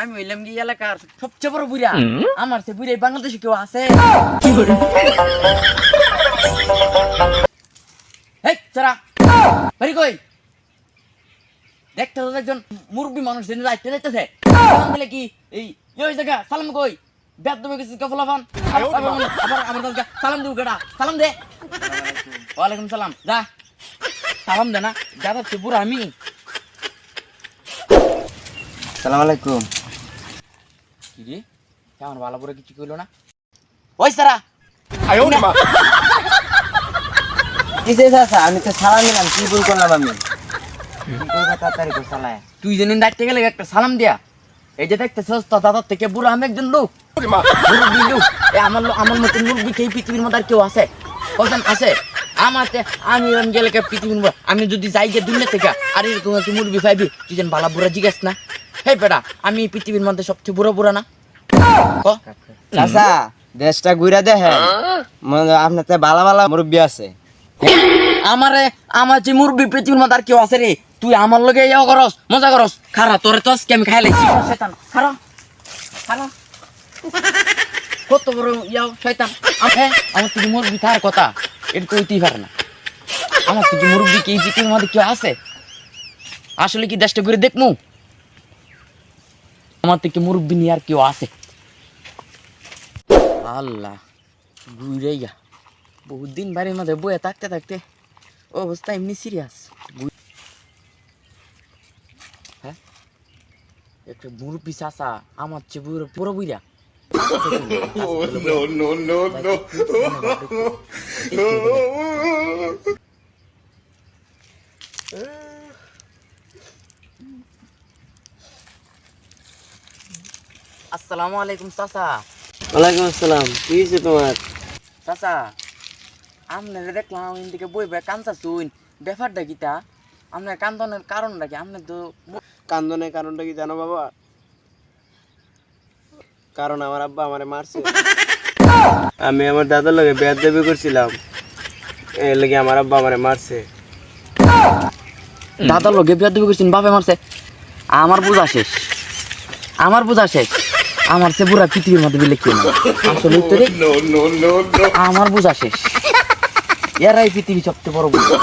আমি হইলাম কি এলাকার সবচেয়ে বড় বুড়া আমার সে বুড়া বাংলাদেশে কেউ আছে? বাড়ি কই? দেখতে তো একজন মুরব্বী মানুষ যাইতে যাইতেছে। কি? এই ওই জায়গা সালাম কই? বেদ দেবে কিছু কফলাফান আবার আমার কাছে সালাম দেবো কেডা? সালাম দে। ওয়ালাইকুম সালাম। যা। সালাম দে না। যা তো বুড়া আমি। সালাম আলাইকুম। কি রে কেমন ভালো করে কিছু কইলো না। ওই সারা! কিসে চাচা আমি তো সালাম দিলাম কি ভুল করলাম আমি? তাড়াতাড়ি করে চালায় তুই যেদিন দায়িত্বে গেলে একটা সালাম দিয়া। এই যে দেখতে সস্তা দাদার থেকে বুড়ো আমি একজন লোক। মুরব্বী লোক এ আমার আমার মতো মুরব্বী কে পৃথিবীর মধ্যে আর কেউ আছে? কজন আছে? আমাতে আমি গেলে পৃথিবীর আমি যদি যাই গে দুনিয়া থেকে আর এরকম তুই মুরব্বী পাইবি তুই যেন বালা বুড়া জিজ্ঞেস না। হে বেটা আমি পৃথিবীর মধ্যে সবচেয়ে বুড়ো বুড়া না। চাচা দেশটা ঘুরে দেখে আপনার তো ভালো ভালো মুরব্বী আছে। আমারে আমার যে মুরব্বী পৃথিবীর মধ্যে আর কেউ আছে রে তুই আমার লগে ইয়া করস মজা করস। খারা তোরে তো আজকে আমি খাই লাইছি। খারা খারা কত বড় ইয়াও শয়তান। আমে আমার তুই মুরব্বী থাকার কথা এটা তো হইতেই পারে না। আমার তুই মুরব্বী কি এই পৃথিবীর মধ্যে কেউ আছে? আসলে কি দেশটা ঘুরে দেখমু? আমার থেকে মুরব্বী নিয়ে আর কেউ আছে আল্লাহ ঘুরে গা বহুত দিন বাড়ির মধ্যে বয়ে থাকতে থাকতে অবস্থা এমনি সিরিয়াস হ্যাঁ একটা মুরব্বী চাষা আমার চেয়ে বুড়ো পুরো বুড়া আসসালামু আলাইকুম চাচা। ওয়ালাইকুম আসসালাম। কি হয়েছে তোমার? চাচা আপনারা দেখলাম এদিকে বই বই শুন ব্যাপারটা কিতা আপনার কান্দনের কারণটা কি? আপনি তো কান্দনের কারণটা কি জানো বাবা? কারণ আমার আব্বা আমারে মারছে। আমি আমার দাদার লগে বেদ দেবী করছিলাম। এর লাগে আমার আব্বা আমারে মারছে। দাদার লগে বিয়া দেবী করছেন বাপে মারছে। আমার বোঝা শেষ। আমার বোঝা শেষ। আমার সে পুরা পৃথিবীর মধ্যে বিলে কেউ। আসলে উত্তরে আমার বোঝা শেষ। এরাই পৃথিবী সবচেয়ে বড় বুঝা